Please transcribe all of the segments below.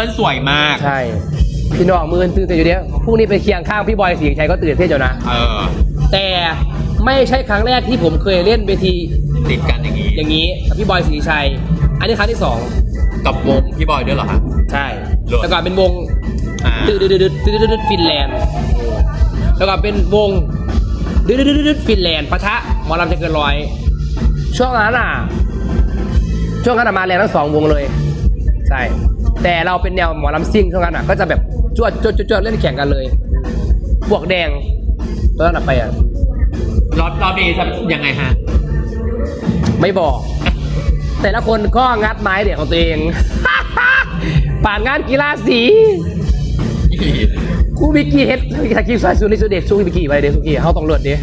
เปิ้ลสวยมาก ใช่พี่น้องมือตื่นแต่อยู่เนี้ยพรุ่งนี้ไปเคียงข้างพี่บอยสีชัยก็ตื่นเต้นอยู่นะ เออ แต่ไม่ใช่ครั้งแรกที่ผมเคยเล่นเวทีติดกันอย่างนี้ อย่างนี้กับพี่บอยสีชัย อันนี้ครั้งที่สองกับวงพี่บอยด้วยเหรอคะใช่เลิศแต่ก่อนเป็นวงอ่าดืดดืดดืดดืดดืดฟินแลนด์แล้วก็เป็นวงดืดดืดดืดฟินแลนด์ปะทะหมอลำจะเกินร้อยช่วงนั้นอะ ช่วงนั้นอะมาแรงทั้งสองวงเลย ใช่ แต่เราเป็นแนวหมอลำซิ่งช่วงนั้นอะก็จะแบบจวดจวดจวดจวดเล่นแข่งกันเลยบวกแดงตอนนั้นอะไปอะรอบรอบนี้จะยังไงฮะ ไม่บอก แต่ละคนก็งัดไม้เด็กของตัวเองผ่านงานกีฬาสี ครูบิกกี้เฮ็ดถ้าคิดซอยสุริสุเด็กสู้บิกกี้ไปเด็กสุกี้เขาต้องเลือดดิ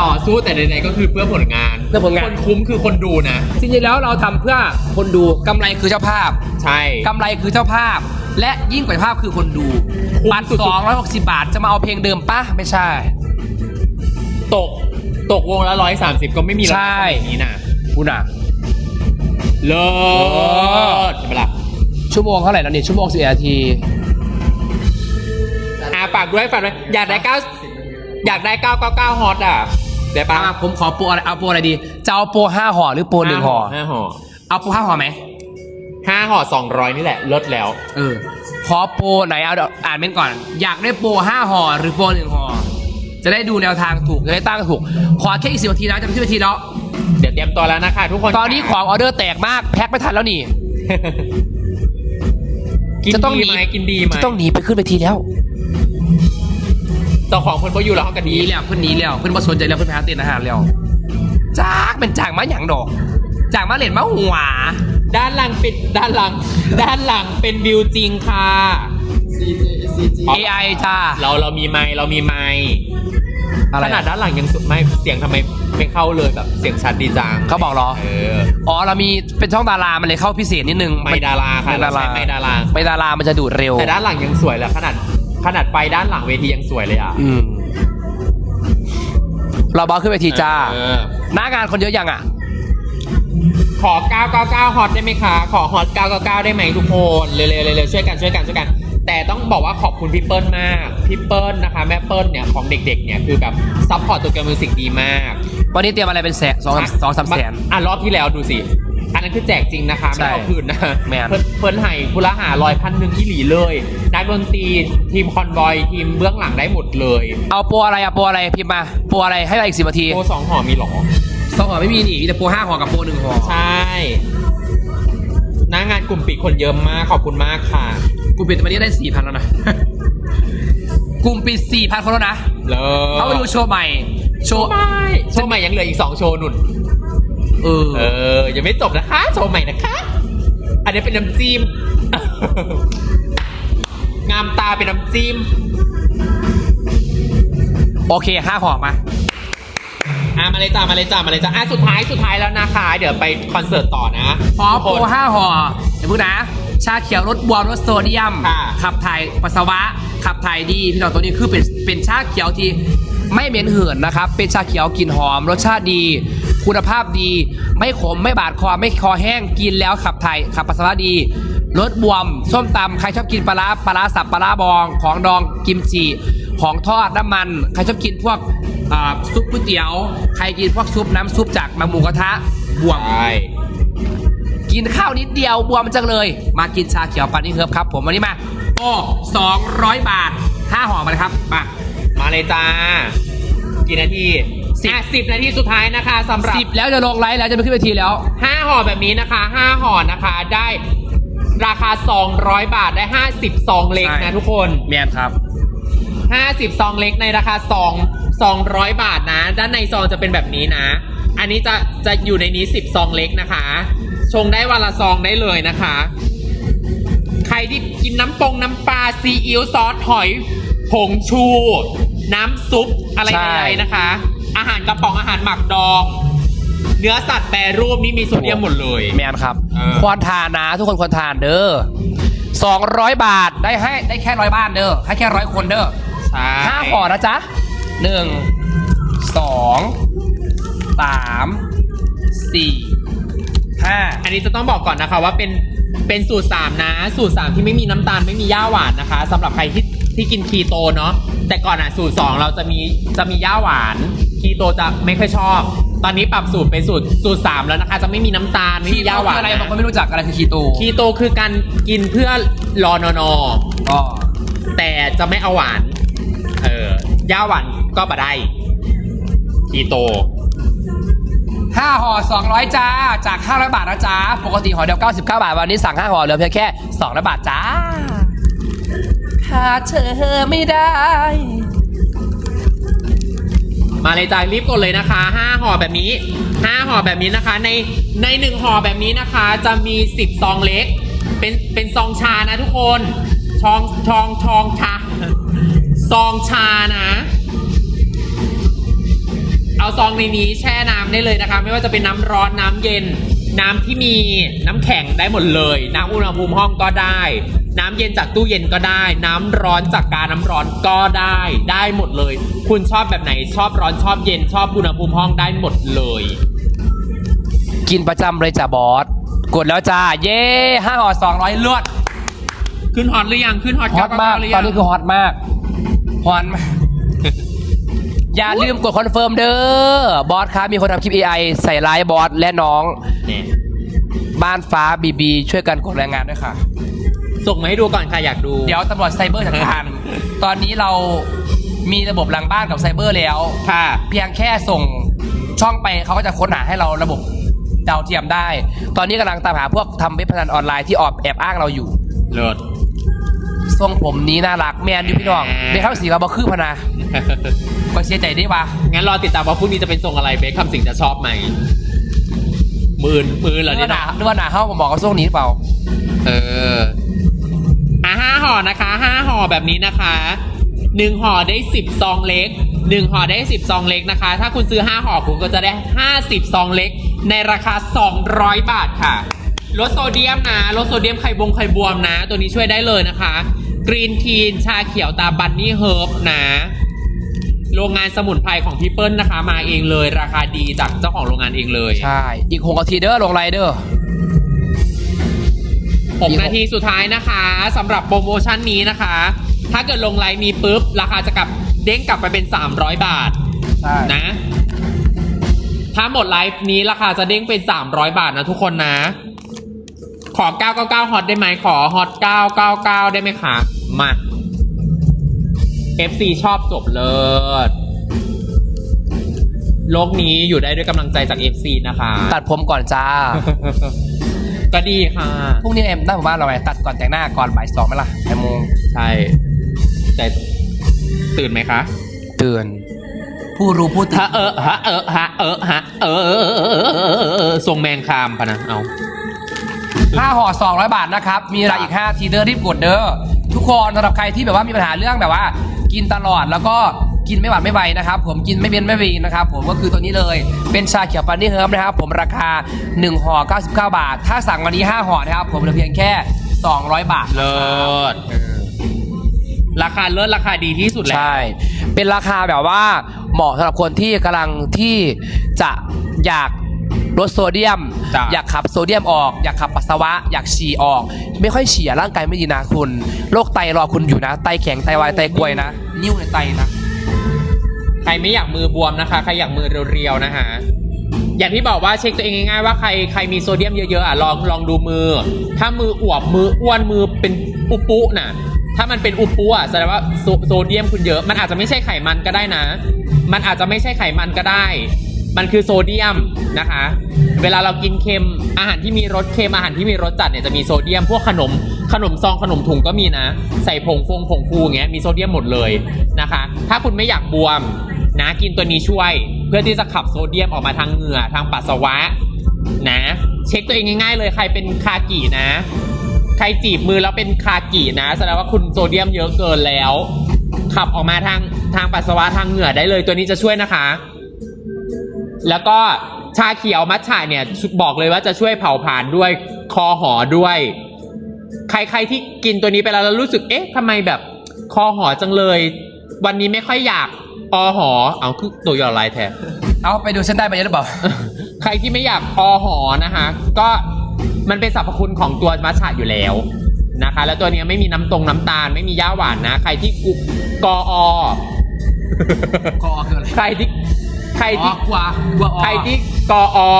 ต่อสู้แต่ใดๆก็คือเพื่อผลงานเพื่อผลงาน คนคุ้มคือคนดูนะ จริงๆแล้วเราทำเพื่อคนดูกำไรคือเจ้าภาพใช่ กำไรคือเจ้าภาพ และยิ่งกว่าเจ้าภาพคือคนดูคุ้มบัตรสุดๆ สองร้อยหกสิบาทจะมาเอาเพลงเดิมปะไม่ใช่ ตกตกวงละร้อยสามสิบก็ไม่มีแล้วใช่สมัยนี้นะคุณอะ เลิศเห็นปะล่ะชั่วโมงเท่าไหร่แล้วเนี่ยชั่วโมงสิบนาทีอ่าฝากด้วยฝากด้วยอยากได้เก้าอยากได้เก้าเก้าเก้าฮอตอะเดี๋ยวปะอะผมขอโปรอะไรเอาโปรอะไรดีจะเอาโปรห้าห่อหรือโปรหนึ่งห่อห้าห่อเอาโปรห้าห่อไหมห้าห่อสองร้อยนี่แหละลดแล้ว เออขอโปรไหนเอาเดี๋ยวอ่านเม้นก่อน อยากได้โปรห้าห่อหรือโปรหนึ่งห่อจะได้ดูแนวทางถูกจะได้ตั้งถูก ขอแค่อีกสิบนาทีนะจะไปขึ้นเวทีแล้วเดี๋ยวเตรียมตัวแล้วนะคะทุกคนตอนนี้ของออเดอร์แตกมากแพ็คไม่ทันแล้วนี่กินจะต้องดีหนีไหมกินดีไหมจะต้องหนีไปขึ้นเวทีแล้ว เจ้าของคนก็อยู่แล้วเขาก็หดีนีแล้วเพื่อนหนีแล้วเพื่อนมาสนใจแล้วเพื่อนไปหาเตียนอาหารแล้วจากเป็นจากมาหยังดอก จากมาเหรียญมาหัว ด้านหลังปิดด้านหลัง ด้านหลังเป็นวิวจริงค่ะ AI จ้าเราเรามีไมค์เรามีไมค์อะไรขนาดด้านหลังยังสุดไม่เสียงทำไมไม่เข้าเลยแบบเสียงชัดดีจังเขาบอกเหรอ เอออ๋อเรามีเป็นช่องดารา มันเลยเข้าพิเศษนิดนึงไม่ดาราค่ะไม่ดาราเราใช้ไม่ดารา ไม่ดารามันจะดูดเร็ว แต่ด้านหลังยังสวยเลยขนาด ขนาดไฟด้านหลังเวทียังสวยเลยอะ อืมเราบอสขึ้นเวทีจ้า เออ หน้างานคนเยอะยังอะ ขอ 999 ฮอตได้ไหมคะ ขอฮอต 999 ได้ไหมทุกคน เร็วๆเร็วๆช่วยกันช่วยกันช่วยกัน แต่ต้องบอกว่าขอบคุณพี่เปิ้ลมาก พี่เปิ้ลนะคะ แม่เปิ้ลเนี่ยของเด็กๆเนี่ยคือแบบซัพพอร์ตตัวเกมมิวสิกดีมากวันนี้เตรียมอะไรเป็นแสนสองสองสามแสน อะรอบที่แล้วดูสิ อันนั้นคือแจกจริงนะคะใช่ไม่เอาคืนนะแม่นเพิ่นเพิ่นให้พุละหาลอยพันหนึ่งที่หลีเลย นักดนตรีทีมคอนบอยทีมเบื้องหลังได้หมดเลยเอาโปรอะไรอะโปรอะไรพิมพ์มาโปรอะไรให้เราอีกสิบนาทีโปรสองห่อมีเหรอสองห่อไม่มีนี่มีแต่โปรห้าห่อกับโปรหนึ่งห่อใช่หน้างานกลุ่มปิดคนเยอะมากขอบคุณมากค่ะกูปิดวันนี้ได้สี่พันแล้วนะกลุ่มปิดสี่พันคนแล้วนะเลิเขาไปดูโชว์ใหม่ โชว์ไม่โชว์ใหม่ยังเหลืออีกสองโชว์หนุน เออ เออ ยังไม่จบนะคะ โชว์ใหม่นะคะ อันนี้เป็นน้ำจิ้ม งามตาเป็นน้ำจิ้ม โอเคห้าห่อมาอะมาเลยจ้ามาเลยจ้ามาเลยจ้าอะสุดท้ายสุดท้ายแล้วนะคะ เดี๋ยวไปคอนเสิร์ตต่อนะขอโปรทุกคนห้าห่อเดี๋ยวพูดนะ ชาเขียวรสบวมรสโซเดียม ค่ะขับถ่ายปัสสาวะ ขับถ่ายดี พี่น้องตัวนี้คือเป็นเป็นชาเขียวที่ไม่เหม็นเหือนนะครับ เป็นชาเขียวกลิ่นหอม รสชาติดี คุณภาพดี ไม่ขมไม่บาดคอไม่คอแห้งกินแล้วขับถ่ายขับปัสสาวะดีรสบวม ส้มตำใครชอบกินปลาร้าปลาร้าสับปลาร้าบอง ของดองกิมจิของทอดน้ำมัน ใครชอบกินพวกอ่าซุปก๋วยเตี๋ยว ใครกินพวกซุปน้ำซุปจากมาหมูกระทะบวมใช่กินข้าวนิดเดียวบวมจังเลย มากินชาเขียวปันนี่เฮิร์บครับ ผมวันนี้มาโอ้สองร้อยบาทห้าห่อมาเลยครับมามาเลยจ้ากี่นาที สิบอะสิบนาทีสุดท้ายนะคะสำหรับสิบแล้วจะลงไลฟ์แล้วจะไปขึ้นเวทีแล้ว ห้าห่อแบบนี้นะคะห้าห่อนะคะได้ราคา 200 บาทได้ 50ซองเล็กใช่ นะทุกคนแมนครับ 50ซองเล็กในราคา2 200 บาทนะ ด้านในซองจะเป็นแบบนี้นะ อันนี้จะจะอยู่ในนี้ 10ซองเล็กนะคะ ชงได้วันละซองได้เลยนะคะ ใครที่กินน้ำปงน้ำปลาซีอิ๊วซอสหอย ผงชู น้ำซุปอะไรใช่ ใดๆนะคะ อาหารกระป๋องอาหารหมักดอง เนื้อสัตว์แปรรูปนี่มีโซเดียมหมดเลย แมนครับ เออ ควรทานนะ ทุกคนควรทานเด้อสองร้อยบาทได้ให้ได้แค่ร้อยบ้านเด้อให้แค่ร้อยคนเด้อใช่ห้าห่อนะจ๊ะหนึ่งสองสามสี่ห้า อันนี้จะต้องบอกก่อนนะคะว่าเป็นเป็นสูตร3นะ สูตร3ที่ไม่มีน้ำตาลไม่มีย่าหวานนะคะสำหรับใครที่ที่กินคีโตเนาะแต่ก่อนอะสูตร2เราจะมีจะมีย่าหวาน คีโตจะไม่ค่อยชอบ ตอนนี้ปรับสูตรเป็นสูตรสูตร3แล้วนะคะ จะไม่มีน้ำตาลไม่คีมีโตย่าหวาคือนอะไรนะบางคนไม่รู้จักอะไรคือคีโตคีโตคือการกินเพื่อรอนอนอก็แต่จะไม่เอาหวาน เออย่าหวานก็บะได้ คีโต ห้าห่อสองร้อยจ้าจากห้าร้อยบาทนะจ้าปกติห่อเดียวเก้าสิบเก้าบาท วันนี้สั่งห้าห่อเหลือเพียงแค่สองร้อยบาทจ้าขาดเธอไม่ได้ มาเลยจ้ารีบกดเลยนะคะห้าห่อแบบนี้ห้าห่อแบบนี้นะคะ ในในหนึ่งห่อแบบนี้นะคะ จะมีสิบซองเล็ก เป็นเป็นซองชานะทุกคนชองชองชองชาซองชานะ เอาซองในนี้แช่น้ำได้เลยนะคะ ไม่ว่าจะเป็นน้ำร้อนน้ำเย็น น้ำที่มีน้ำแข็งได้หมดเลย น้ำอุณหภูมิห้องก็ได้ น้ำเย็นจากตู้เย็นก็ได้ น้ำร้อนจากการน้ำร้อนก็ได้ ได้หมดเลย คุณชอบแบบไหนชอบร้อนชอบเย็นชอบอุณหภูมิห้องได้หมดเลย กินประจำเลยจ้าบอส กดแล้วจ้า เย้ห้าห่อสองร้อยลวดขึ้นฮอตหรือยังขึ้นฮอตฮอตมาก หรืตยัองนนี้คือฮอตมากฮอตมาก อย่าลืมกดคอนเฟิร์มเด้อบอสครับมีคนทำคลิป AI ใส่ร้ายบอสและน้อง เนี่ยบ้านฟ้าบีบีช่วยกันกดแรงงานด้วยค่ะ ส่งมาให้ดูก่อนค่ะอยากดู เดี๋ยวตำรวจไซเบอร์จัดการตอนนี้เรามีระบบหลังบ้านกับไซเบอร์แล้ว ค่ะ เพียงแค่ส่งช่องไปเขาก็จะค้นหาให้เราระบบดาวเทียมได้ ตอนนี้กำลังตามหาพวกทำเว็บพนันออนไลน์ที่ออบแอบอ้างเราอยู่ เลิศ ทรงผมนี้น่ารักแมนอยู่พี่น้องเบคข้าสีว่าบ่คือพะนาก็เสียใจได้ปะงั้นรอติดตามว่าพรุ่งนี้จะเป็นทรงอะไรเบคคำสิงจะชอบไหมหมื่นหมื่นเหรอนึกเนี่ว่ายหนานึกว่าหนาเข้าผมบอกเขาทรงนี้หรือเปล่า เอออะ ห่อนะคะห้าห่อแบบนี้นะคะหนึ่งห่อได้สิบซองเล็กหนึ่งห่อได้สิบซองเล็กนะคะ ถ้าคุณซื้อห้าห่อคุณก็จะได้ห้าสิบซองเล็ก ในราคาสองร้อยบาทค่ะลดโซเดียมนะลดโซเดียมไข่บงไข่บวมนะ ตัวนี้ช่วยได้เลยนะคะกรีนทีนชาเขียวตาบันนี่เฮิร์บนะ โรงงานสมุนไพรของพี่เปิ้ลนะคะ มาเองเลย ราคาดีจากเจ้าของโรงงานเองเลย ใช่ อีกหกนาทีเด้อลงไรเด้อ 6นาทีสุดท้ายนะคะสำหรับโปรโมชั่นนี้นะคะ ถ้าเกิดลงไลน์มีปุ๊บ ราคาจะกลับเด้งกลับไปเป็น 300 บาทใช่นะ ถ้าหมดไลฟ์นี้ราคาจะเด้งเป็น 300 บาทนะทุกคนนะ ขอ 999ฮอตได้ไหมขอฮอต999 ได้ไหมคะมา FC ชอบจบเลิศโลกนี้อยู่ได้ด้วยกำลังใจจาก FC นะคะ ตัดผมก่อนจ้า ก็ดีค่ะ พรุ่งนี้เอ็มได้ผมบ้านเราไหมตัดก่อนแต่งหน้าก่อนบ่ายสองไหมล่ะแปดโมงใช่ แต่ตื่นไหมคะ ตื่น ผู้รู้ผู้ตื่นฮะเออฮะเออฮะเออฮะเออเออเออเออเออเออทรงแมงคามพะนะเอาห้าห่อสองร้อยบาทนะครับ มีเวลาอีกห้าทีเด้อรีบกดเด้อทุกคนสำหรับใครที่แบบว่ามีปัญหาเรื่องแบบว่า กินตลอดแล้วก็ กินไม่หวานไม่ไหวนะครับ ผมกินไม่เว้นไม่วีนะครับ ผมก็คือตัวนี้เลยเป็นชาเขียวปันนี่เฮิร์บนะครับ ผมราคา1ห่อ99 บาท ถ้าสั่งวันนี้ 5ห่อนะครับ ผมเหลือเพียงแค่ 200 บาท เลิศราคาเลิศราคาดีที่สุดแล้ว ใช่ เป็นราคาแบบว่าเหมาะสำหรับคนที่กำลังที่จะอยากลดโซเดียม จ้ะ อยากขับโซเดียมออก อยากขับปัสสาวะ อยากฉี่ออก ไม่ค่อยฉี่อะร่างกายไม่ดีนะคุณโรคไตรอคุณอยู่นะ ไตแข็งไตวายไตกรวยนะ นิ้วในไตนะ ใครไม่อยากมือบวมนะคะ ใครอยากมือเรียวๆนะคะอย่างที่บอกว่าเช็คตัวเองง่ายๆว่าใครใครมีโซเดียมเยอะๆอะลองลองดูมือ ถ้ามืออวบมืออ้วนมือเป็นอุปุน่ะ ถ้ามันเป็นอุปุอะแสดงว่าโซโซเดียมคุณเยอะ มันอาจจะไม่ใช่ไขมันก็ได้นะ มันอาจจะไม่ใช่ไขมันก็ได้ มันคือโซเดียมนะคะ เวลาเรากินเค็มอาหารที่มีรสเค็มอาหารที่มีรสจัดเนี่ยจะมีโซเดียม พวกขนมขนมซองขนมถุงก็มีนะ ใส่ผงฟงผงฟูอย่างเงี้ยมีโซเดียมหมดเลยนะคะ ถ้าคุณไม่อยากบวม นะกินตัวนี้ช่วย เพื่อที่จะขับโซเดียมออกมาทางเหงื่อทางปัสสาวะ นะ เช็คตัวเองง่ายๆเลยใครเป็นคากินะ ใครจีบมือแล้วเป็นคากินะแสดงว่าคุณโซเดียมเยอะเกินแล้ว ขับออกมาทางทางปัสสาวะทางเหงื่อได้เลยตัวนี้จะช่วยนะคะ แล้วก็ชาเขียวมัทฉะเนี่ยบอกเลยว่าจะช่วยเผาผลาญด้วยคอหอด้วย ใครๆที่กินตัวนี้ไปแล้วแล้วรู้สึกเอ๊ะทำไมแบบคอหอจังเลย วันนี้ไม่ค่อยอยาก อหอ เอาคือตัวย่อลายแทน เอาไปดูฉันได้ไปเยอะหรือเปล่า ใครที่ไม่อยากอหอนะคะ ก็มันเป็นสรรพคุณของตัวมัทฉะอยู่แล้วนะคะ แล้วตัวเนี้ยไม่มีน้ำตรงน้ำตาล ไม่มีย่าหวานนะ ใครที่กุกออกอคืออะไรใครที่ใครอ๋อที่ กลัวกลัวออ ใครที่กออ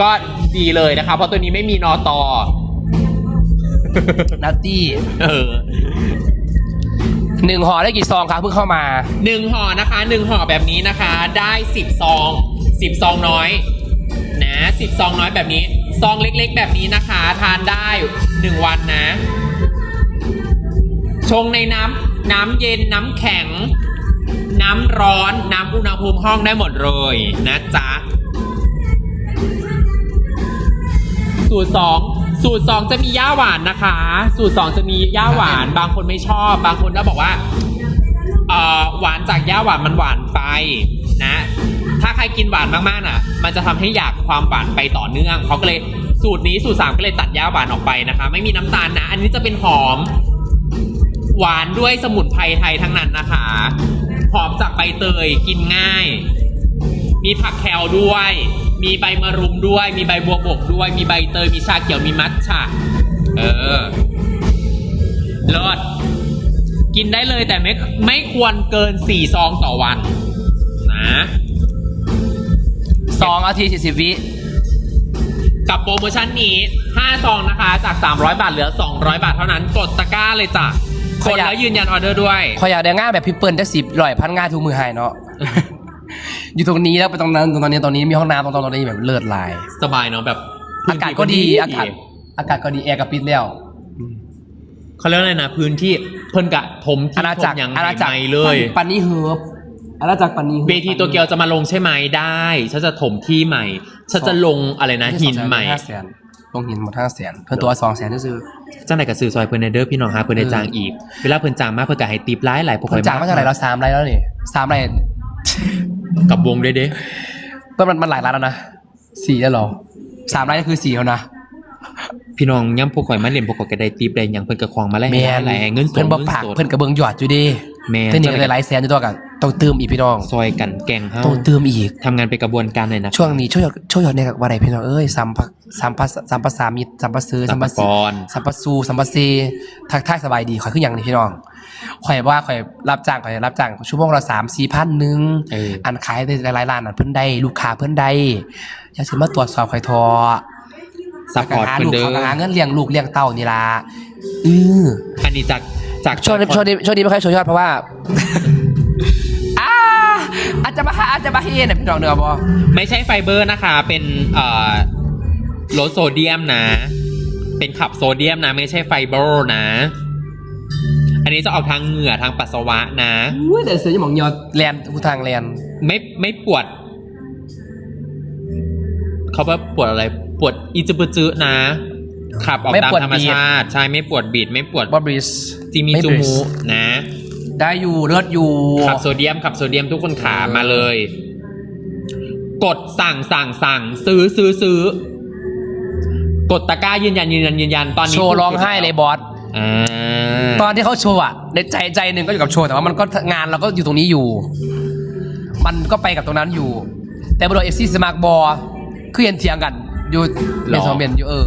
ก็ดีเลยนะคะ เพราะตัวนี้ไม่มีนอตอ นัตตี้ เออ หนึ่งห่อได้กี่ซองครับเพิ่งเข้ามา หนึ่งห่อนะคะหนึ่งห่อแบบนี้นะคะ ได้สิบซองสิบซองน้อยนะสิบซองน้อยแบบนี้ ซองเล็กๆ แบบนี้นะคะ ทานได้หนึ่งวันนะ ชงในน้ำน้ำเย็นน้ำแข็ง น้ำร้อนน้ำอุณหภูมิห้องได้หมดเลยนะจ๊ะสูตรสอง สูตรสองจะมีย่าหวานนะคะ สูตรสองจะมีย่าหวาน บางคนไม่ชอบ บางคนก็บอกว่าเอ่อหวานจากย่าหวานมันหวานไปนะ ถ้าใครกินหวานมากๆน่ะ มันจะทำให้อยากความหวานไปต่อเนื่องเขาก็เลยสูตรนี้สูตรสามก็เลยตัดย่าหวานออกไปนะคะ ไม่มีน้ำตาลนะ อันนี้จะเป็นหอม หวานด้วยสมุนไพรไทยทั้งนั้นนะคะ หอมจากใบเตยกินง่าย มีผักแคลด้วย มีใบมะรุมด้วย มีใบบัวบกด้วย มีใบเตย มีชาเขียว มีมัทฉะ เออเลิศกินได้เลยแต่ไม่ไม่ควรเกินสี่ซองต่อวัน นะสองอาทิตย์สี่สิบวิ กับโปรโมชั่นนี้ 5 ซองนะคะ จาก 300 บาทเหลือ 200 บาทเท่านั้น กดตะกร้าเลยจ้ะคนแล้วยืนยันออเดอร์ด้วย ขออยากได้ง่ายแบบพี่เปิ้ลจะสิบร่อยพันง่ายทุกมือหายเนาะ อยู่ตรงนี้แล้วไปตรงนั้นตรงนี้ตรงนี้มีห้องน้ำตรงตรงนี้แบบเลิศลาย สบายเนาะแบบอากาศก็ดีอากาศอากาศก็ดีแอร์กับปิดแล้ว เขาเรียกอะไรนะพื้นที่เพิ่นกะถมอาที่ณาถจักมรยังอาณาจักรไม่เลย ปันนี่เฮิร์บอาณาจักรปันนี่ฮิร์บ เวทีโตเกียวจะมาลงใช่ไหมได้ ฉันจะถมที่ใหม่ ฉันจะลงอะไรนะหินใหม่ ห้าแสนลงหินหมดห้าแสนเพิ่นตัวสองแสนซื้อจ้างไหนกับซื้อซอยเพิ่นในเด้อพี่น้องฮะเพิ่นได้จางอีก เวลาเพิ่นจางมากเพิ่นก็ให้ติปร้ายหลายพวกเพิ่นจ่ายมาเท่าไหร่แล้วสามไรแล้วนี่สามไร กับวงด้วยเด้เพิ่นมันมันหลายล้านแล้วนะสี่แล้วเหรอสามไรนี่คือสี่แล้วนะ พี่น้องย่ำพวกข่อยมาเล่นพวกข่อยก็ได้ติปได้หยังเพิ่นก็ควงมาแล้วแมนหลายเงินสดเพิ่นบ่เงินปากสด เพิ่นกระเบิงหยอดอยู่เดีแม่น เพิ่นนี่ก็เลยหลายแสนอยู่ตัวกัน ต้องเติมอีกพี่น้อง ซอยกันแกงเฮาต้องเติมอีกทำงานเป็นกระบวนการเลยนะช่วงนี้ช่วยหยอดช่วยหยอดเนี่ยกับว่าไรพี่น้องเอ้ยสัมภะสัมภะสัมภาษามิตรสัมภาซื้อสัมภาสีกรสัมภาสูสัมภาซีทักทายสบายดีข่อยขึ้นอย่างนี้พี่น้องข่อยว่าข่อยรับจ้างข่อยรับจ้างชั่วโมงละสามสี่พันหนึ่งเอออันขายได้หลายๆร้านอันเพิ่นได้ลูกค้าเพิ่นได้อยากสิมาตรวจสอบข่อยทอซัพพอร์ตหาเพิ่นลูกเด้อเขาก็หาเงินเลี้ยงลูกเลี้ยงเต้านี่ล่ะเอออันนี้จากจากช่วงนี้ช่วงนี้ช่วงนี้ไม่ค่อยโชว์ยอดเพราะว่าอาอา จจะมาหาอาจจะมาเฮนะพี่น้องเนื้อบ่ไม่ใช่ไฟเบอร์นะคะ เป็นเอ่อลดโซเดียมนะ เป็นขับโซเดียมนะ ไม่ใช่ไฟเบอร์นะ อันนี้จะออกทางเหงื่อทางปัสสาวะนะอุ้ยแต่เสือจะมองยอดแลนกูทางแลนไม่ไม่ปวด เขาว่าปวดอะไร ปวดอีจิปจือนะ ขับออกตามธรรมชาติ ใช่ไม่ปวดบีดไม่ปวดบอบริสจีมีไม่จูบริสมูนะ ได้อยู่เลือดอยู่ ขับโซเดียมขับโซเดียมทุกคนขามาเลย กดสั่งสั่งสั่งซื้อซื้อซื้อกดตะกร้ายืนยันยืนยันยืนยันตอนนี้โชว์ร้องไห้เลยบอสอ่าตอนที่เขาโชว์อะในใจใจหนึ่งก็อยู่กับโชว์แต่ว่ามันก็งานเราก็อยู่ตรงนี้อยู่ มันก็ไปกับตรงนั้นอยู่ แต่บริษัทเอฟซีสมาร์ทบอคือเห็นเถียงกันอยู่เป็นสองเบนอยู่เออ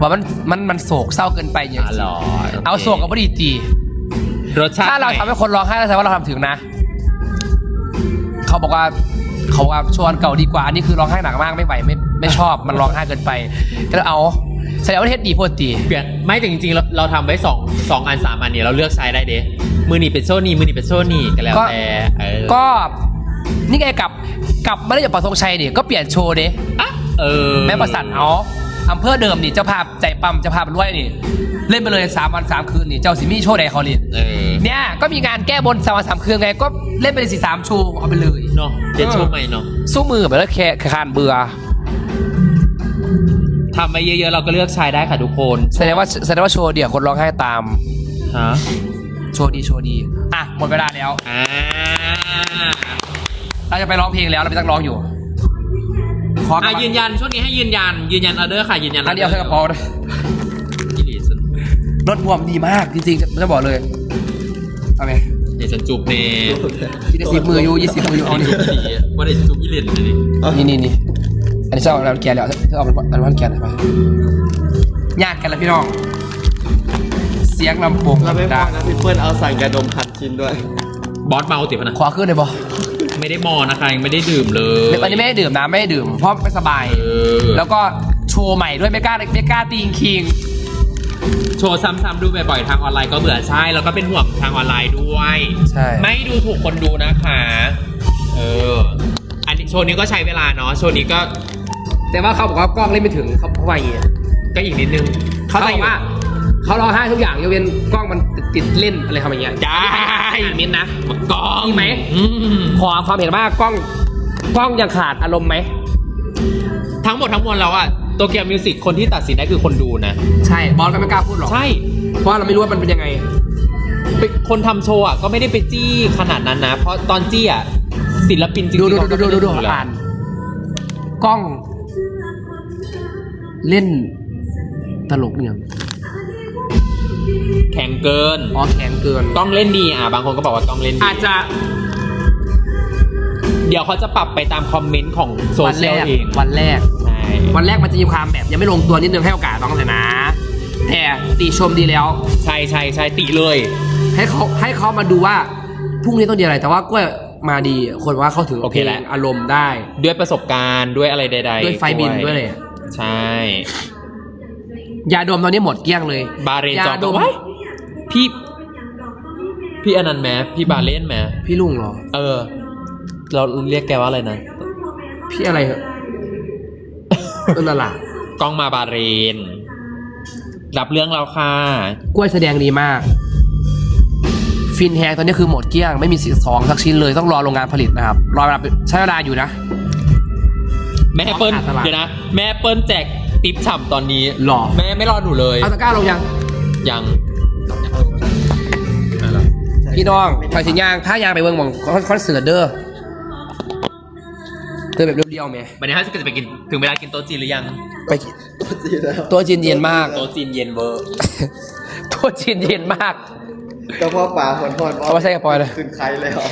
ว่ามันมันมันโศกเศร้าเกินไปอย่างอ๋อเหรอเอาโศกกับบดีตี รสชาติถ้าเราทำให้คนร้องไห้แสดงว่าเราทำถึงนะ เขาบอกว่าเขาบอกว่าชวนเก่าดีกว่า อันนี้คือร้องไห้หนักมากไม่ไหวไม่ไม่ชอบมันร้องไห้เกินไปก็เลยเอาแสดงว่าเทศดีโพดตีเปลี่ยนไม่แต่จริงๆเราเราทำไว้สองสองอันสามอันเนี่ยเราเลือกใช้ได้เด้มือหนีเป็นโซนี่มือหนีเป็นโซนี่ก็แล้วแต่เออก็นี่ไงกลับกลับมาได้จากปักธงชัยนี่ก็เปลี่ยนโชว์เด้อะเออแม่ประสันเอา อำเภอเดิมนี่เจ้าภาพใจปั๊มเจ้าภาพรวยนี่ เล่นไปเลยสามวันสามคืนนี่เจ้าสิมีโชว์ใดเขานี่เออเนี่ยก็มีงานแก้บนสามวันสามคืนไงก็เล่นไปเลยสี่สามโชว์เอาไปเลยเนาะเด็ดโชว์ใหม่เนาะสู้มือไปแล้วแค่คานเบื่อทำไปเยอะๆเราก็เลือกใช้ได้ค่ะทุกคนแสดงว่าแสดงว่าโชว์เดี่ยวคนร้องไห้ตามฮะโชว์ดีโชว์ดีอะหมดเวลาแล้วอ่าเราจะไปร้องเพลงแล้วเราไปตั้งร้องอยู่ ขออะยืนยันช่วงนี้ให้ยืนยัน ยืนยันออเดอร์ค่ะยืนยันอันเดียวใส่กระเป๋าด้วยยี่หลีฉันรถบวมดีมากจริงๆจะจะบอกเลยเอาไหมเดี๋ยวฉันจูบเน่ยี่สิบมืออยู่ยี่สิบมืออยู่เอานี่ว่าได้จูบยี่เหรียญเลยดินี่นี่นี่อันนี้เจ้าเอาอันแกนแล้วเธอเอาอันอันวันแกนไปญาติกันแล้วพี่น้อง เสียงลำโพงเราไม่พดัองนะพี่เปิ้ลเอาสั่งยาดมพันชิ้นด้วย บอสเมาติดพะนะขอขึ้นเลยบอ ไม่ได้มอนะคะยังไม่ได้ดื่มเลยวันนี้ไม่ได้ดื่มนะไม่ได้ดื่มเพราะไม่สบาย เออแล้วก็โชว์ใหม่ด้วยไม่กล้าไม่กล้าตีงคิงโชว์ซ้ำๆดูบ่อยๆทางออนไลน์ก็เบื่อใช่ แล้วก็เป็นห่วงทางออนไลน์ด้วย ใช่ ไม่ดูถูกคนดูนะคะ เออ อันนี้โชว์นี้ก็ใช้เวลาเนาะ โชว์นี้ก็แต่ว่าเขาบอกว่ากล้องเล่นไม่ถึงเขาเขาว่าอย่างงี้ก็อีกนิดนึง เขาบอกว่า เขาร้องไห้ทุกอย่างยกเว้นกล้องมันติดติดเล่นอะไรทำอย่างเงี้ยได้มินท์นะกล้องมีไหมอืมขอความเห็นว่ากล้องกล้องยังขาดอารมณ์ไหมทั้งหมดทั้งมวลแล้วอะโตเกียวมิวสิกคนที่ตัดสินได้คือคนดูนะ ใช่บอสก็ไม่กล้าพูดหรอกใช่เพราะเราไม่รู้ว่ามันเป็นยังไงเป็นคนทำโชว์อะก็ไม่ได้ไปจี้ขนาดนั้นนะ เพราะตอนจี้อะศิลปินจริงๆดูดูเขาดูก็ดูไม่ดูดูอยู่แล้วอ่านกล้อง เล่นตลกเนี่ย แข็งเกิน อ๋อแข็งเกินกล้องเล่นดีอะ บางคนก็บอกว่ากล้องเล่นดีอาจจะเดี๋ยวเขาจะปรับไปตามคอมเมนต์ของโซวันเชีแรยลกเองวันแรก ใช่วันแรกมันจะมีความแบบยังไม่ลงตัวนิดนึงให้โอกาสน้องเลยนะ แต่ตีชมดีแล้ว ใช่ใช่ใช่ติเลย ให้เขาให้เขามาดูว่าพรุ่งนี้ต้องดีอะไรแต่ว่าก็มาดีคนว่าเขาถึงโอเคแล้ว พลงอารมณ์ได้ ด้วยประสบการณ์ด้วยอะไรใดๆด้วยไฟบินด้วยเลย ใช่ ยาดมตอนนี้หมดเกลี้ยงเลยบาเรนยาจอดมไว้พี่พี่อนันต์แมพี่บาเลนแมพี่ลุงเหรอ เออ เราเรียกแกว่าอะไรนะพี่อะไรเหรอต้นละล่ะกล้องมาบาเรน รับเรื่องเราค่ะกล้วยแสดงดีมาก ฟินแฮงตอนนี้คือหมดเกลี้ยง ไม่มีสิสองสักชิ้นเลยต้องรอโรงงานผลิตนะครับ รอเวลาใช้เวลาอยู่นะ แม่เปิ้ลขาดตลาดเดี๋ยวนะ แม่เปิ้ลแจก ติปฉ่ำตอนนี้หรอ แม่ไม่รอหนูเลยเอาตะกร้าลงยัง ยังพี่น้องไปสิยางถ้ายางไปเบิ่งหมองคอนเสิร์ตเด้อเดินแบบเรียวๆไหมวันนี้ถ้าจะไปกินถึงเวลากินโต๊ะจีนหรือยัง ไปกินตัวจีนเย็นมากโต๊ะจีนเย็นเวอร์ตัวจีนเย็นมาก ก็พ่อป่าคนพอนเอามาใส่กระป๋อยเลย ขึ้นใครเลยเหรอ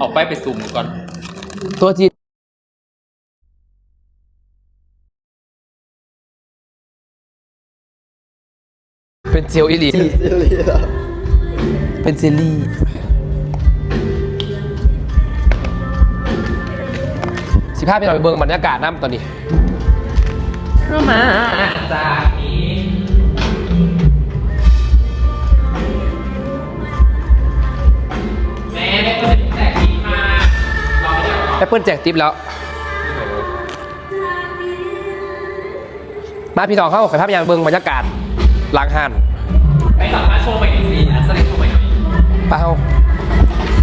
ออกไปไปซูมก่อน ตัวจีนเป็นเจลอีหลีซีรีส์เหรอเป็นเจลลี่สิภาพพี่เราไปเบิ่งบรรยากาศน้ำตอนนี้มาจาก แม่ได้เปิดแจกกินมาเราไม่ได้เอาแอปเปิลแจกทิปแล้ว มาพี่น้องเข้าขอภาพยางเบิ่งบรรยากาศหลังหันไปสัมภาษณ์โชว์ใหม่หน่อยสินักแสดงโชว์ใหม่หน่อยไปเอา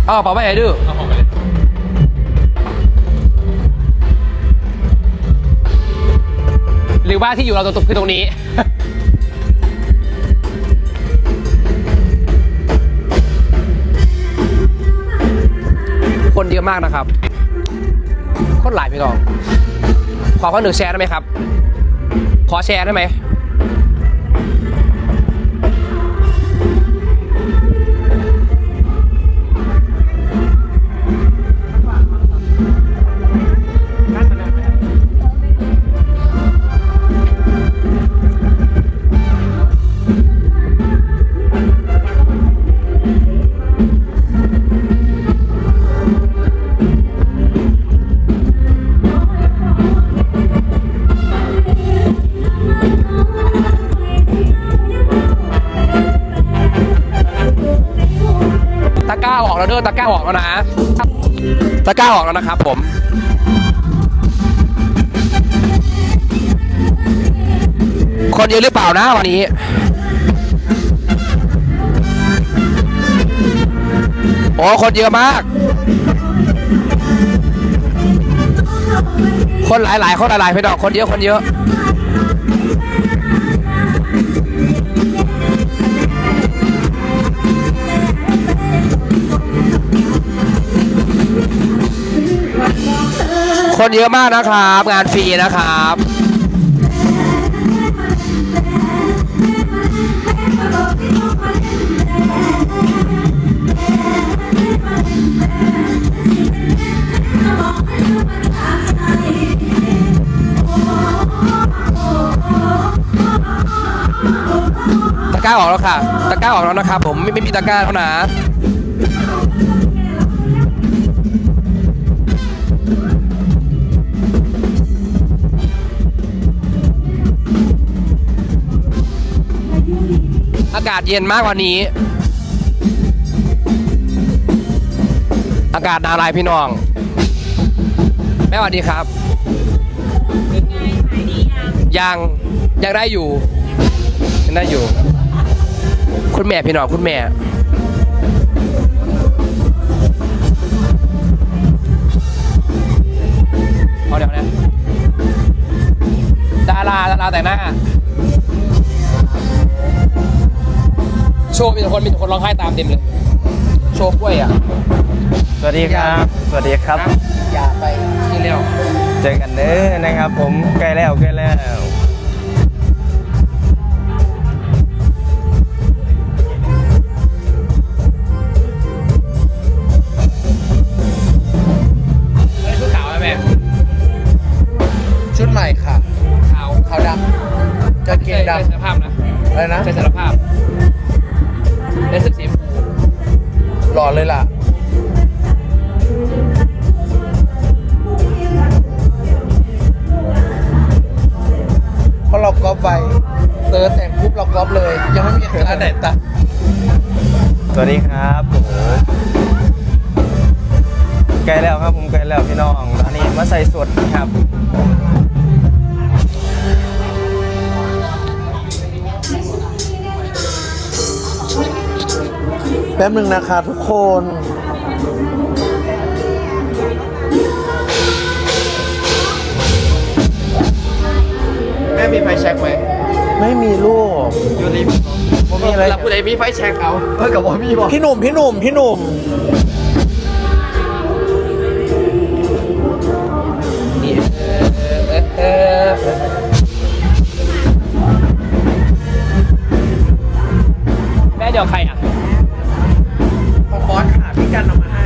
เอาเปล่าไม่ไหนดื้อเอาของไปเลยหรือว่าที่อยู่เราตรงคือตรงนี้ มากนะครับคนหลายพี่น้อง ขอข้อหนึ่งแชร์ได้ไหมครับ ขอแชร์ได้ไหม กร้าออกแล้วเด้อตะกร้าออกแล้วนะตะกร้าออกแล้วนะครับผมคนเยอะหรือเปล่านะวันนี้ โอ้คนเยอะมาก คนหลายๆคนหลายๆพี่น้องคนเยอะคนเยอะ คนเยอะมากนะครับ งานฟรีนะครับตะกร้าออกแล้วค่ะ ตะกร้าออกแล้วนะครับผมไม่ไม่มีตะกร้าแล้วนะากาศเย็นมากวันนี้ อากาศหนาวหลายพี่น้อง แม่สวัสดีครับยังยังได้อยู่ยังได้อยู่ คุณแม่พี่น้องคุณแม่ เอาเดี๋ยวนะดาราดาราแต่งหน้า โชว์มีแต่คนมีแต่คนร้องไห้ตามเต็มเลย โชว์กล้วยอะ สวัสดีครับ สวัสดีครับ อย่าไปนี่เร็วเจอกันเด้อนะครับ ผมใกล้แล้วใกล้แล้วอันนี้ชุดขาวไหมแม่ชุดใหม่ค่ะ ขาวขาวดำกางเกงดใส่สารภาพนะำอะไรนะใส่สารภาพ ได้สึกสีชมพูหล่อเลยล่ะ เพราะเราก๊อปไปเติร์แต่งปุ๊บเราก๊อปเลย ยังไม่มีการไหนตัดสวัสดีครับโอ้โหใกล้แล้วครับผมใกล้แล้วพี่น้องอันนี้มาใส่สดครับ แป๊บหนึ่งนะคะทุกคน แม่มีไฟแช็กไหมไม่มีลูกยูริผมมีอะไร เราพูดอะไรมีไฟแช็กเอาเออกับว่ามีบอกพี่หนุ่ม พี่หนุ่ม พี่หนุ่มนี่เออเออเออแม่เดี๋ยวใครอะของบอสค่ะ พี่กันเอามาให้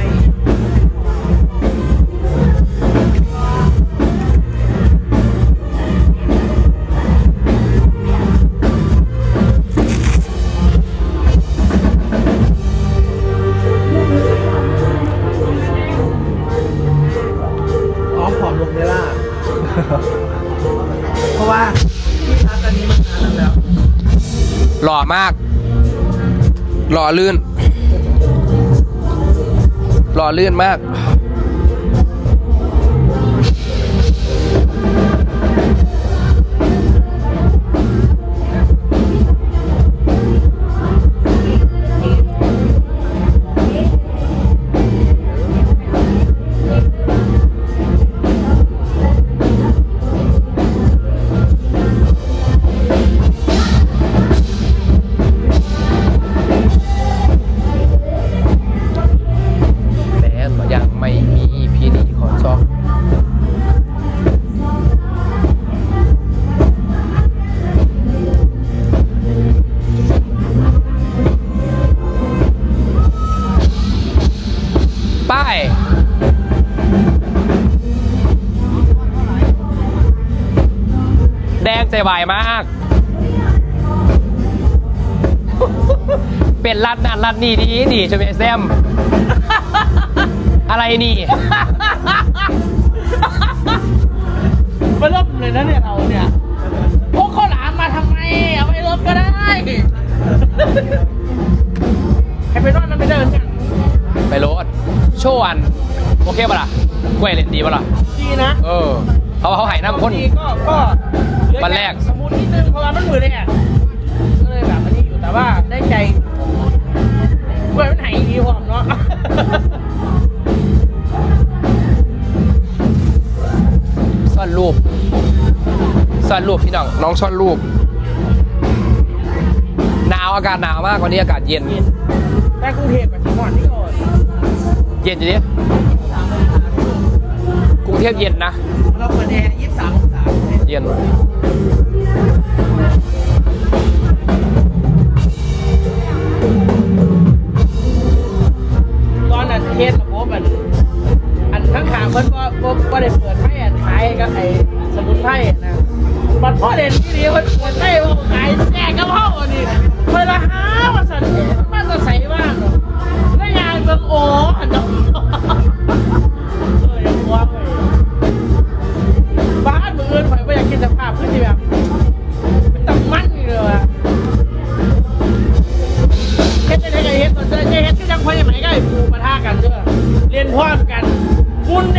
อ๋อผอมลงได้ล่ะ เพราะว่าพี่ทักอันนี้มันนานแล้ว หล่อมาก หล่อลื่นห ล่อลื่นมาก วายมาก เป็นรัดนั่นรัดนี่ดีดีใช่ไหมแซม อะไรนี่มาเริ่มเลยนะเนี่ยเราเนี่ยพกข้าวหลามมาทำไมเอาไปรถก็ได้ ให้ไปนอนมันไปเดินเนี่ยไปโรดโชว์อัน โอเคปะล่ะกล้วยเล่นดีปะล่ะ ดีนะ เออ เขาเขาใหายน้ำข้น ดีก็ก็เหลือ วันแรก สมูทนิดนึงเพราะว่ามันมือเนี่ยก็เลยแบบอันนี้อยู่แต่ว่าได้ใจกล้วยมันไหายดีหอมเนาะซ่อนรูปซ่อนรูปพี่น้องน้องซ่อนรูป หนาวอากาศหนาวมากวันนี้อากาศเย็น แต่กรุงเทพกับชิมอนนี่ก่อนเย็นอยู่ดิกรุงเทพเย็นนะเราเปิดแอร์ยี่สิบสามองศา เย็นตอนนั้นเทสระบบอันอันข้างๆเพิ่นก็ก็ได้เปิดให้อันขายกับไอ้สมุนไพรนะบัดพ่อเด่นที่นี่คนปวดไส้ว่าขายแจกกระเพราอันนี้เวลาหาว่าสันมันจะใส่บ้างแล้วยายเบิ่งโอ้อันนั้นเอ พอยังไหนก็ไอ้ปูปะทะกันเด้อเรียนพร้อมกัน คุณเอเลย